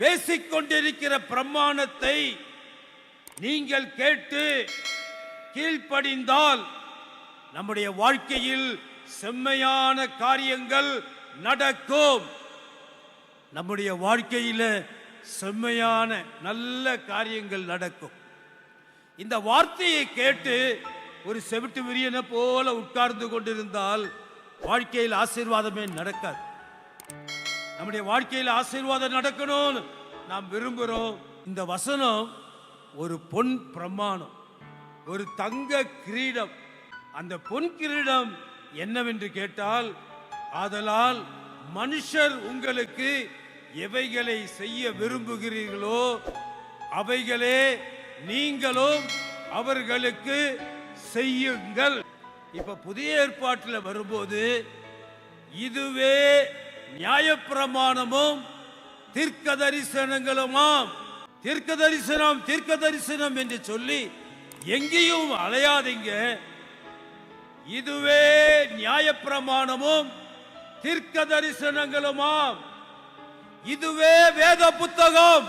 பேசிக்கொண்டிருக்கிற பிரமாணத்தை நீங்கள் கேட்டு கீழ்ப்படிந்தால் நம்முடைய வாழ்க்கையில் செம்மையான காரியங்கள் நடக்கும். நம்முடைய வாழ்க்கையில் செம்மையான நல்ல காரியங்கள் நடக்கும். இந்த வார்த்தையை கேட்டு ஒரு செவிட்டு விரியனை போல உட்கார்ந்து கொண்டிருந்தால் வாழ்க்கையில் ஆசீர்வாதமே நடக்காது. நம்முடைய வாழ்க்கையில் ஆசீர்வாதம் நடக்கணும்னு நாம் விரும்புகிறோம் இந்த வசனம் ஒரு பொன் பிரமாணம். ஒரு தங்க கிரீடம். அந்த பொன் கிரீடம் என்னவென்று கேட்டால் ஆதலால் மனுஷர் உங்களுக்கு எவைகளை செய்ய விரும்புகிறீர்களோ அவைகளே நீங்களும் அவர்களுக்கு செய்யுங்கள். இப்ப புதிய ஏற்பாட்டில் வரும்போது இதுவே நியாயப்பிரமாணமும் தீர்க்க தரிசனங்களுமாம் தீர்க்க தரிசனம் தீர்க்க தரிசனம் என்று சொல்லி எங்கேயும் அலையாதீங்க. இதுவே நியாயப்பிரமாணமும் தீர்க்க தரிசனங்களுமாம் இதுவே வேத புத்தகம்.